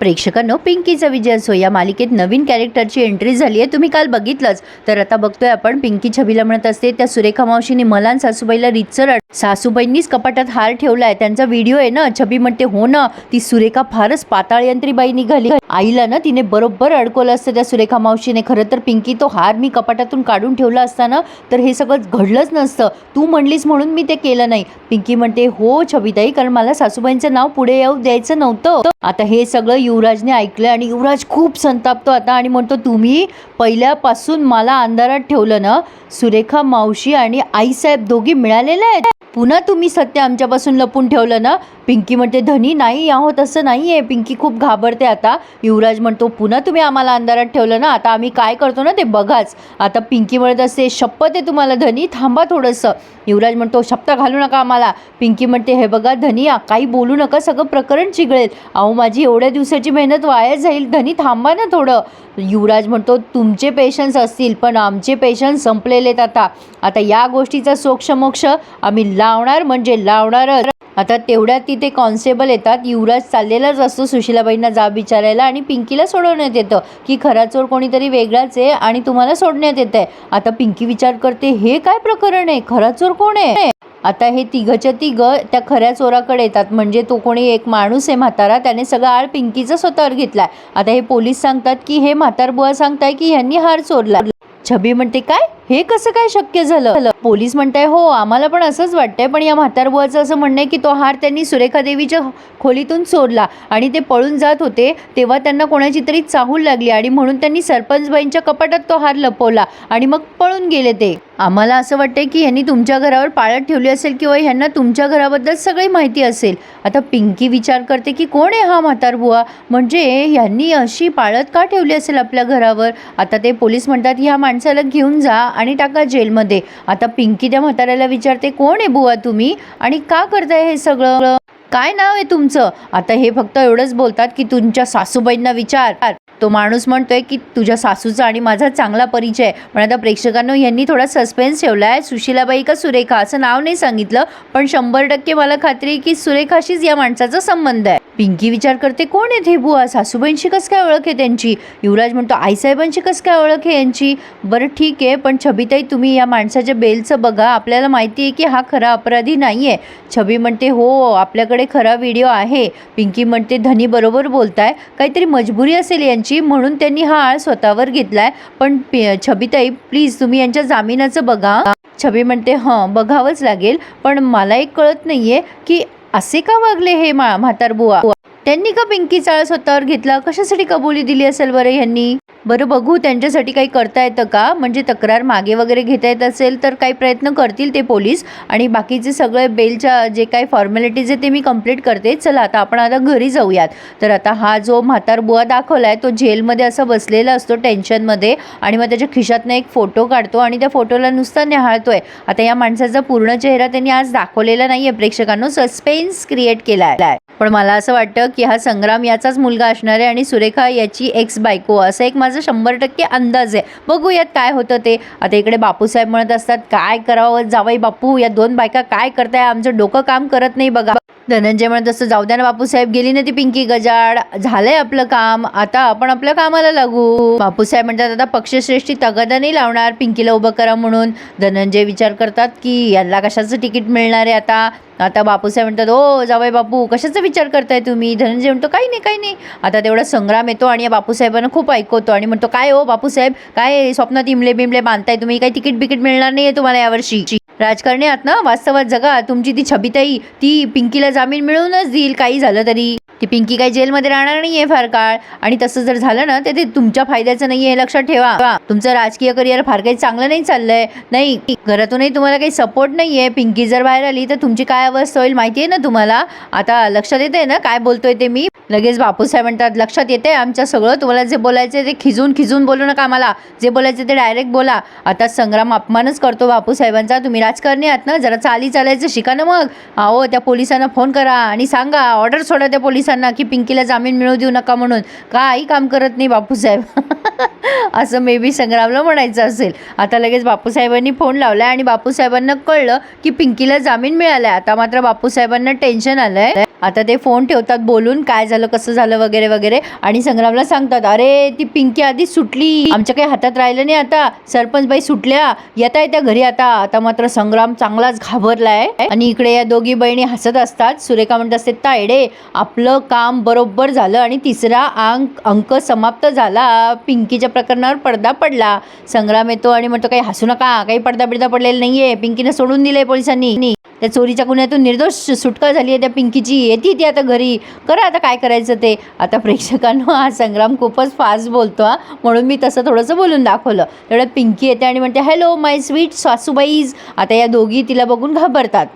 प्रेक्षकांनो पिंकीचा विजय असो या मालिकेत नवीन कॅरेक्टरची एंट्री झाली आहे. तुम्ही काल बघितलंच. तर आता बघतोय आपण पिंकी छबीला म्हणत असते त्या सुरेखा मावशीने मला सासूबाईला रितसर सासूबाईंनीच कपाटात हार ठेवलाय त्यांचा व्हिडिओ आहे ना छबी म्हणते हो ना ती सुरेखा फारच पाताळयंत्री बाई निघाली. आईला ना तिने बरोबर अडकवलं असतं त्या सुरेखा मावशीने. खरं तर पिंकी तो हार मी कपाटातून काढून ठेवला असताना तर हे सगळं घडलंच नसतं. तू म्हणलीस म्हणून मी ते केलं नाही. पिंकी म्हणते हो छबीताई कारण मला सासूबाईंचं नाव पुढे येऊ द्यायचं नव्हतं. आता हे सगळं युवराजने ऐकलं आणि युवराज खूप संतापतो आता आणि म्हणतो तुम्ही पहिल्यापासून मला अंधारात ठेवलं ना सुरेखा मावशी आणि आईसाहेब दोघी मिळालेल्या आहेत. पुन्हा तुम्ही सत्य आमच्यापासून लपून ठेवलं ना पिंकी म्हणते धनी नाही आहो तसं नाही आहे पिंकी खूप घाबरते आता. युवराज म्हणतो पुन्हा तुम्ही आम्हाला अंधारात ठेवलं ना? आता आम्ही काय करतो ना ते बघाच. आता पिंकी म्हणत असते शपथ आहे तुम्हाला धनी थांबा थोडंसं. युवराज म्हणतो शपथ घालू नका आम्हाला. पिंकी म्हणते हे बघा धनी काही बोलू नका. सगळं प्रकरण चिघळेल. अहो माझी एवढ्या दिवसाची मेहनत वाया जाईल. धनी थांबा ना थोडं. युवराज म्हणतो तुमचे पेशन्स असतील पण आमचे पेशन्स संपलेलेत आता. आता या गोष्टीचा सोक्षमोक्ष आम्ही लावणार म्हणजे लावणारच. आता तेवढ्यात तिथे कॉन्स्टेबल येतात. युवराज चाललेलाच असतो सुशिलाबाईंना जाब विचारायला आणि पिंकीला सोडवण्यात येतं की खरा चोर कोणीतरी वेगळाच आहे आणि तुम्हाला सोडण्यात येत आहे आता पिंकी विचार करते हे काय प्रकरण आहे? खरा चोर कोण आहे? आता हे तिघच्या तिघ त्या खऱ्या चोराकडे येतात. म्हणजे तो कोणी एक माणूस आहे म्हातारा त्याने सगळं आळ पिंकीचा स्वतःवर घेतलाय. आता हे पोलीस सांगतात की हे म्हातारबुवा सांगताय की ह्यांनी हार चोरला. छबी म्हणते काय? हे कसं काय शक्य झालं? पोलीस म्हणताय हो आम्हाला पण असंच वाटतंय पण या म्हातारबुवाचं असं म्हणणं आहे की तो हार त्यांनी सुरेखा देवीच्या खोलीतून चोरला आणि ते पळून जात होते तेव्हा त्यांना कोणाची तरी चाहूल लागली आणि म्हणून त्यांनी सरपंचबाईंच्या कपाटात तो हार लपवला आणि मग पळून गेले ते. आम्हाला असं वाटतंय की ह्यांनी तुमच्या घरावर पाळत ठेवली असेल किंवा ह्यांना तुमच्या घराबद्दल सगळी माहिती असेल. आता पिंकी विचार करते की कोण आहे हा म्हातारबुवा? म्हणजे ह्यांनी अशी पाळत का ठेवली असेल आपल्या घरावर? आता ते पोलीस म्हणतात ह्या माणसाला घेऊन जा आणि टाका जेलमध्ये. आता पिंकी त्या म्हाताऱ्याला विचारते कोण आहे बुवा तुम्ही? आणि का करताय हे सगळं? काय नाव आहे तुमचं? आता हे फक्त एवढंच बोलतात की तुमच्या सासूबाईंना विचार. तो माणूस म्हणतोय की तुझ्या सासूचा आणि माझा चांगला परिचय पण आता प्रेक्षकांनो यांनी थोडा सस्पेन्स ठेवला आहे सुशीलाबाई का सुरेखा? असं नाव नाही सांगितलं. पण शंभर टक्के मला खात्री आहे की सुरेखाशीच या माणसाचा संबंध आहे. पिंकी विचार करते कोण आहेत हे बुवा सासूबाईंशी कसं काय ओळख आहे त्यांची? युवराज म्हणतो आईसाहेबांशी कसं काय ओळख आहे यांची? बरं ठीक आहे पण छबीताई तुम्ही या माणसाच्या बेलचं बघा. आपल्याला माहिती आहे की हा खरा अपराधी नाही आहे छबी म्हणते हो आपल्याकडे खरा व्हिडिओ आहे. पिंकी म्हणते धनी बरोबर बोलताय. काहीतरी मजबुरी असेल यांची म्हणून त्यांनी हा आळ स्वतःवर घेतलाय. पण छबीताई प्लीज तुम्ही यांच्या जामिनाचं बघा. छबी म्हणते हं बघावंच लागेल. पण मला एक कळत नाही आहे की असे का वागले हे मा म्हातारबुवा त्यांनी का पिंकी चाळ स्वतःवर घेतला? कशासाठी कबुली दिली असेल बरं यांनी बरं बघू त्यांच्यासाठी काही करता येतं का? म्हणजे तक्रार मागे वगैरे घेता येत असेल तर काही प्रयत्न करतील ते पोलीस. आणि बाकीचे सगळे बेलच्या जे काही फॉर्मॅलिटीज आहे ते मी कंप्लीट करते. चला आता आपण आता घरी जाऊयात. तर आता हा जो म्हातार बुवा दाखवला आहे तो जेलमध्ये असा बसलेला असतो टेन्शनमध्ये. आणि मग त्याच्या खिशातनं एक फोटो काढतो आणि त्या फोटोला नुसता न्याहाळतो आहे आता या माणसाचा पूर्ण चेहरा त्यांनी आज दाखवलेला नाही आहे प्रेक्षकांनो सस्पेन्स क्रिएट केला आहे पण मला असं वाटतं की हा संग्राम याचाच मुलगा असणार आहे आणि सुरेखा याची एक्स बायको असं एक माझा शंभर टक्के अंदाज आहे. बघूयात काय होतं ते. आता इकडे बापूसाहेब म्हणत असतात काय करावं जावाई बापू? या दोन बायका काय करताय? आमचं डोकं काम करत नाही बघा. धनंजय म्हणत असतं जाऊ द्या ना बापूसाहेब गेली ना ती पिंकी गजाड. झालंय आपलं काम. आता आपण आपल्या कामाला लागू. बापूसाहेब म्हणतात आता पक्षश्रेष्ठी तगादा नाही लावणार. पिंकीला उभं करा म्हणून. धनंजय विचार करतात की यांना कशाचं तिकीट मिळणार आहे आता? आता बापूसाहेब म्हणतात ओ जावई बापू कशाचा विचार करताय तुम्ही? धनंजय म्हणतो काही नाही काही नाही. आता तेवढा संग्राम येतो आणि या बापूसाहेबांना खूप ऐकवतो आणि म्हणतो काय हो बापूसाहेब? काय स्वप्नात इमले बिमले बांधताय तुम्ही? काही तिकीट बिकीट मिळणार नाहीये तुम्हाला यावर्षी. राजकारणी आहात ना वास्तवात जगा तुमची ती छबिताई ती पिंकीला जामीन मिळवूनच देईल काही झालं तरी. ती पिंकी काही जेलमध्ये राहणार नाहीये फार काळ. आणि तसं जर झालं ना तर ते तुमच्या फायद्याचं नाहीये हे लक्षात ठेवा. तुमचं राजकीय करिअर फार काही चांगलं नाही चाललंय. नाही घरातूनही तुम्हाला काही सपोर्ट नाहीये. पिंकी जर बाहेर आली तर तुमची काय अवस्था होईल माहिती आहे ना तुम्हाला? आता लक्षात येते ना काय बोलतोय ते मी? लगेच बापूसाहेब म्हणतात लक्षात येते आमच्या सगळं. तुम्हाला जे बोलायचं ते खिजून खिजून बोलू नका आम्हाला. जे बोलायचं ते डायरेक्ट बोला. आता संग्राम अपमानच करतो बापूसाहेबांचा. तुम्ही राजकारणी आहात ना? जरा चाली चालायचं शिका ना मग. अहो त्या पोलिसांना फोन करा आणि सांगा. ऑर्डर सोडा त्या पोलिसांना की पिंकीला जामीन मिळू देऊ नका म्हणून. काही काम करत नाही बापूसाहेब? असं मे बी संग्रामला म्हणायचं असेल. आता लगेच बापूसाहेबांनी फोन लावला आणि बापूसाहेबांना कळलं की पिंकीला जामीन मिळालाय. आता मात्र बापूसाहेबांना टेन्शन आलंय. आता ते फोन ठेवतात बोलून काय झालं कसं झालं वगैरे वगैरे आणि संग्रामला सांगतात अरे ती पिंकी आधी सुटली. आमच्या काही हातात राहिलं नाही आता. सरपंच बाई सुटल्या. येता येत्या घरी आता. आता मात्र संग्राम चांगलाच घाबरलाय आणि इकडे या दोघी बहिणी हसत असतात. सुरेखा म्हणत असते तायडे आपलं काम बरोबर झालं आणि तिसरा अंक अंक समाप्त झाला. पिंकी पिंकीच्या प्रकरणावर पडदा पडला. संग्राम येतो आणि म्हणतो काही हसू नका काही पडदा बिडदा पडलेला नाहीये. पिंकीने सोडून दिले पोलिसांनी. त्या चोरीच्या गुन्ह्यातून निर्दोष सुटका झाली आहे त्या पिंकीची. येते ती आता घरी. करा आता काय करायचं ते. आता प्रेक्षकांनो हा संग्राम खूपच फास्ट बोलतो हा. म्हणून मी तसं थोडंसं बोलून दाखवलं. तेवढ्यात पिंकी येते आणि म्हणते हॅलो माय स्वीट सासूबाईज. आता या दोघी तिला बघून घाबरतात.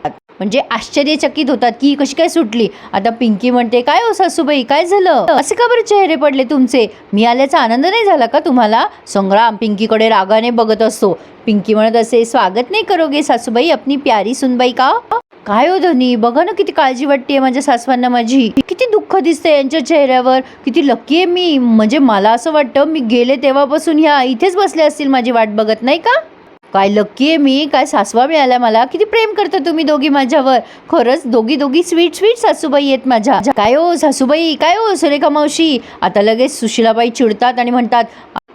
म्हणजे आश्चर्यचकित होतात की कशी काय सुटली? आता पिंकी म्हणते काय हो सासूबाई काय झालं? असे का बरं चेहरे पडले तुमचे? मी आल्याचा आनंद नाही झाला का तुम्हाला? संग्राम पिंकीकडे रागाने बघत असतो. पिंकी म्हणत असे स्वागत नाही करोगे सासूबाई अपनी प्यारी सुनबाई का? काय हो धनी बघा ना किती काळजी वाटते माझ्या सासवांना माझी. किती दुःख दिसते यांच्या चेहऱ्यावर. किती लक्की आहे मी. म्हणजे मला असं वाटतं मी गेले तेव्हापासून ह्या इथेच बसले असतील माझी वाट बघत नाही का? काय लक्की आहे मी काय सासवा मिळाला मला. किती प्रेम करता तुम्ही दोघी माझ्यावर. खरंच दोघी दोघी स्वीट स्वीट सासूबाई आहेत माझ्या. काय हो सासूबाई? काय हो सुरेखा मावशी? आता लगेच सुशिलाबाई चिडतात आणि म्हणतात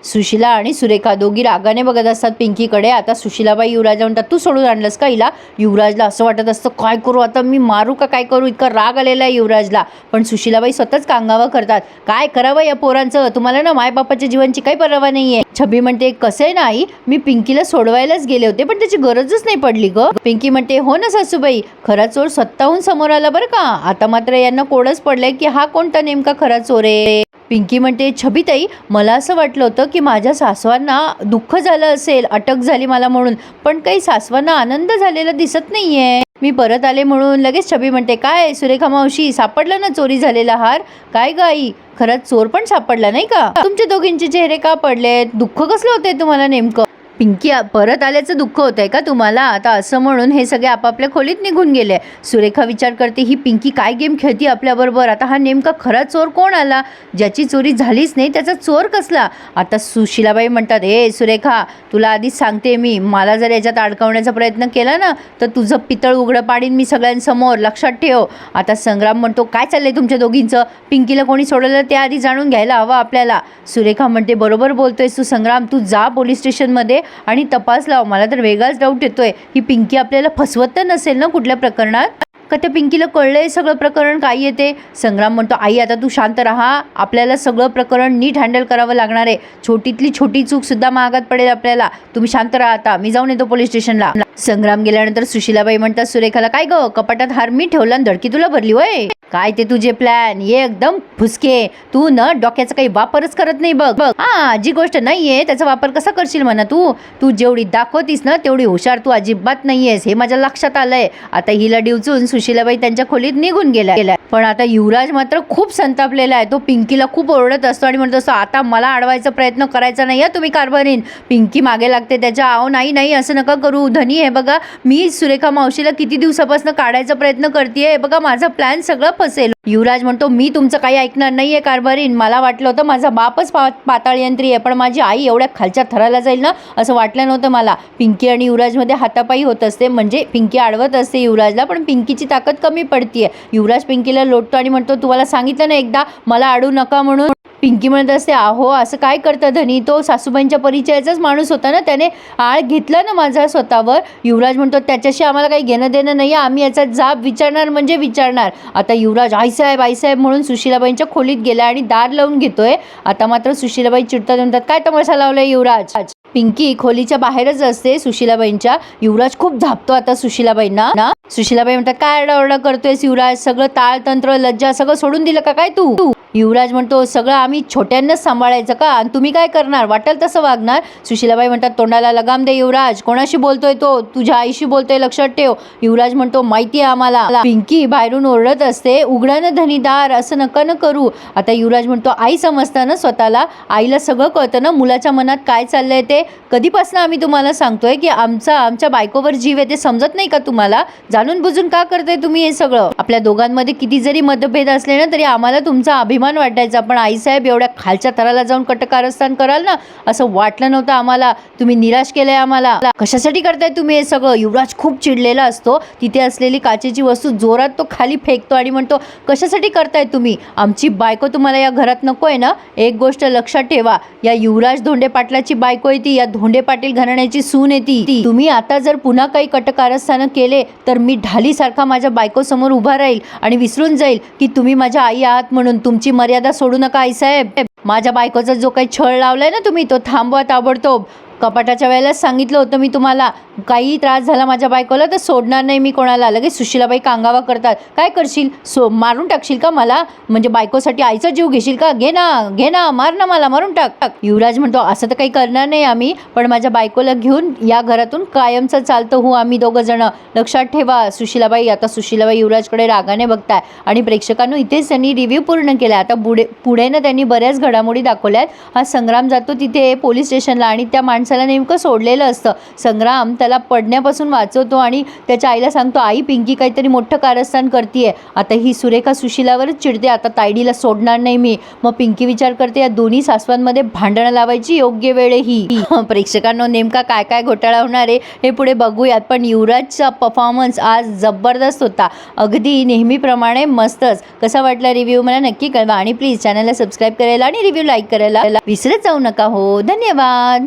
सुशिला आणि सुरेखा दोघी रागाने बघत असतात. पिंकीकडे आता सुशिलाबाई युवराज म्हणतात तू सोडून आणलंस का हिला? युवराजला असं वाटत असतं काय करू? आता मी मारू का? काय करू? इतका राग आलेला आहे युवराजला. पण सुशिलाबाई स्वतःच कांगावा करतात. काय करावं या पोरांचं? तुम्हाला ना मायबापाच्या जीवनची काही परवा नाही आहे छबी म्हणते कसं आहे नाही मी पिंकीला सोडवायलाच गेले होते पण त्याची गरजच नाही पडली ग. पिंकी म्हणते हो ना सासूबाई खरा चोर स्वतःहून समोर आला बरं का? आता मात्र यांना कोडच पडलंय की हा कोणता नेमका खरा चोर आहे? पिंकी म्हणते छबीताई मला असं वाटलं होतं की माझ्या सासवांना दुःख झालं असेल अटक झाली मला म्हणून पण काही सासवांना आनंद झालेला दिसत नाहीये. मी परत आले म्हणून लगेच छबी म्हणते काय सुरेखा मावशी सापडला ना चोरी झालेला हार? काय गाई खरंच चोर पण सापडला नाही का? तुमच्या दोघींचे चेहरे का पडलेत? दुःख कसलं होते तुम्हाला नेमकं? पिंकी परत आल्याचं दुःख होत आहे का तुम्हाला? आता असं म्हणून हे सगळे आपापल्या खोलीत निघून गेले. सुरेखा विचार करते ही पिंकी काय गेम खेळती आपल्याबरोबर? आता हा नेमका खरा चोर कोण आला? ज्याची चोरी झालीच नाही त्याचा चोर कसला? आता सुशिलाबाई म्हणतात ए सुरेखा तुला आधीच सांगते मी. मला जर याच्यात अडकवण्याचा प्रयत्न केला ना तर तुझं पितळ उघडं पाडीन मी सगळ्यांसमोर. लक्षात ठेव. आता संग्राम म्हणतो काय चाललंय तुमच्या दोघींचं? पिंकीला कोणी सोडवलं ते आधी जाणून घ्यायला हवं आपल्याला. सुरेखा म्हणते बरोबर बोलतोयस तू संग्राम. तू जा पोलीस स्टेशनमध्ये. आणि तपास लाव मला तर वेगळाच डाऊट येतोय. ही पिंकी आपल्याला फसवत तर नसेल ना कुठल्या प्रकरणात? का त्या पिंकीला कळलंय सगळं प्रकरण? काय येते? संग्राम म्हणतो आई आता तू शांत राहा. आपल्याला सगळं प्रकरण नीट हँडल करावं लागणार आहे. छोटीतली छोटी चूक सुद्धा महागात पडेल आपल्याला. तुम्ही शांत राहा आता. मी जाऊन येतो पोलीस स्टेशनला संग्राम गेल्यानंतर सुशिलाबाई म्हणतात सुरेखाला काय ग? कपाटात हार मी ठेवला आणि धडकी तुला भरली वय काय ते तुझे प्लॅन ये एकदम फुसके. तू न डोक्याचा काही वापरच करत नाही बघ. बघ. हा जी गोष्ट नाहीये त्याचा वापर कसा करशील म्हणा तू? तू जेवढी दाखवतीस ना तेवढी हुशार तू अजिबात नाहीयेस. हे माझ्या लक्षात आलंय. आता हिला डिवचून सुशीलाबाई त्यांच्या खोलीत निघून गेल्या गेल्या. पण आता युवराज मात्र खूप संतापलेला आहे. तो पिंकीला खूप ओरडत असतो आणि म्हणतो असतो आता मला अडवायचा प्रयत्न करायचा नाही आहे तुम्ही कारभारीन. पिंकी मागे लागते त्याच्या आहो नाही नाही असं नका करू. धनी हे बघा मी सुरेखा मावशीला किती दिवसापासून काढायचा प्रयत्न करते बघा माझा प्लॅन सगळं फसेल. युवराज म्हणतो मी तुमचं काही ऐकणार नाहीये कारभारीन. मला वाटलं होतं माझा बापच पा पाताळयंत्री आहे पण माझी आई एवढ्या खालच्या थराला जाईल ना असं वाटलं नव्हतं मला. पिंकी आणि युवराजमध्ये हातापाई होत असते म्हणजे पिंकी अडवत असते युवराजला पण पिंकीची ताकद कमी पडतीये. युवराज पिंकीला लोटतो आणि म्हणतो तुम्हाला सांगितलं ना एकदा मला आडू नका म्हणून. पिंकी म्हणत असते आहो असं काय करतं धनी? तो सासूबाईंच्या परिचयाचाच माणूस होता ना? त्याने आळ घेतला ना माझा स्वतःवर? युवराज म्हणतो त्याच्याशी आम्हाला काही घेणं देणं नाही आम्ही याचा जाब विचारणार म्हणजे विचारणार. आता युवराज आईसाहेब आईसाहेब म्हणून सुशीलाबाईंच्या खोलीत गेला आणि दार लावून घेतोय. आता मात्र सुशीलाबाई चिडतात म्हणतात काय तमाशा लावलाय युवराज? पिंकी खोलीच्या बाहेरच असते सुशीलाबाईंच्या. युवराज खूप झापतो आता सुशीलाबाईंना. ना सुशीलाबाई म्हणतात काय आरडाओरडा करतोयस युवराज? सगळं ताळ तंत्र लज्जा सगळं सोडून दिलं का काय तू तू? युवराज म्हणतो सगळं आम्ही छोट्यांनाच सांभाळायचं का? आणि तुम्ही काय करणार? वाटेल तसं वागणार. सुशीलाबाई म्हणतात तोंडाला लगाम दे युवराज. कोणाशी बोलतोय तो? तुझ्या आईशी बोलतोय लक्षात ठेव. युवराज म्हणतो माहिती आहे आम्हाला. पिंकी बाहेरून ओरडत असते. उघड्यानं धनीदार असं नका न करू. आता युवराज म्हणतो आई समजता ना स्वतःला? आईला सगळं कळतं ना मुलाच्या मनात काय चाललंय ते? कधीपासून आम्ही तुम्हाला सांगतोय की आमचा आमच्या बायकोवर जीव आहे ते समजत नाही का तुम्हाला? जाणून बुजून का करताय तुम्ही हे सगळं? आपल्या दोघांमध्ये किती जरी मतभेद असले ना तरी आम्हाला तुमचा अभिमान अभिमान वाटायचा पण आईसाहेब एवढ्या खालच्या थराला जाऊन कटकारस्थान कराल ना? असं वाटलं नव्हतं आम्हाला. तुम्ही निराश केलंय आम्हाला. कशासाठी करताय तुम्ही हे सगळं? युवराज खूप चिडलेला असतो. तिथे असलेली काचेची वस्तू जोरात तो खाली फेकतो आणि म्हणतो कशासाठी करताय तुम्ही? आमची बायको तुम्हाला या घरात नको आहे ना? एक गोष्ट लक्षात ठेवा. या युवराज धोंडे पाटलाची बायको येते या धोंडे पाटील घराण्याची सून येते तुम्ही आता जर पुन्हा काही कटकारस्थानं केले तर मी ढालीसारखा माझ्या बायकोसमोर उभा राहील आणि विसरून जाईल की तुम्ही माझ्या आई आहात म्हणून. तुमची मर्यादा सोडू नका आईसाहेब माझ्या बायकोचा जो काही छळ लावलाय ना तुम्ही तो थांबवा ताबडतोब. कपाटाच्या वेळेलाच सांगितलं होतं मी तुम्हाला काही त्रास झाला माझ्या बायकोला तर सोडणार नाही मी कोणाला. लगेच सुशीलाबाई कांगावा करतात. काय करशील? सो मारून टाकशील का मला? म्हणजे बायकोसाठी आईचा जीव घेशील का? घे ना घे ना मार ना मला मारून टाक. टाक युवराज म्हणतो असं तर काही करणार नाही आम्ही पण माझ्या बायकोला घेऊन या घरातून कायमचं चालतं हो आम्ही दोघं जण. लक्षात ठेवा सुशीलाबाई आता सुशीलाबाई युवराजकडे रागाने बघताय आणि प्रेक्षकांनो इथेच त्यांनी रिव्ह्यू पूर्ण केला आता पुढे पुढे ना त्यांनी बऱ्याच घडामोडी दाखवल्यात. हा संग्राम जातो तिथे पोलीस स्टेशनला आणि त्या माणसं माणसाला नेमकं सोडलेलं असतं. संग्राम त्याला पडण्यापासून वाचवतो आणि त्याच्या आईला सांगतो आई पिंकी काहीतरी मोठं कारस्थान करते आता ही सुरेखा सुशिलावरच चिडते. आता तायडीला सोडणार नाही मी. मग पिंकी विचार करते या दोन्ही सासवांमध्ये भांडणं लावायची योग्य वेळ ही. प्रेक्षकांना नेमका काय काय घोटाळा होणार आहे हे पुढे बघूयात. पण युवराजचा परफॉर्मन्स आज जबरदस्त होता. अगदी नेहमीप्रमाणे मस्तच. कसा वाटला रिव्ह्यू मला नक्की कळवा. आणि प्लीज चॅनलला सबस्क्राईब करायला आणि रिव्ह्यू लाईक करायला विसरत जाऊ नका हो. धन्यवाद.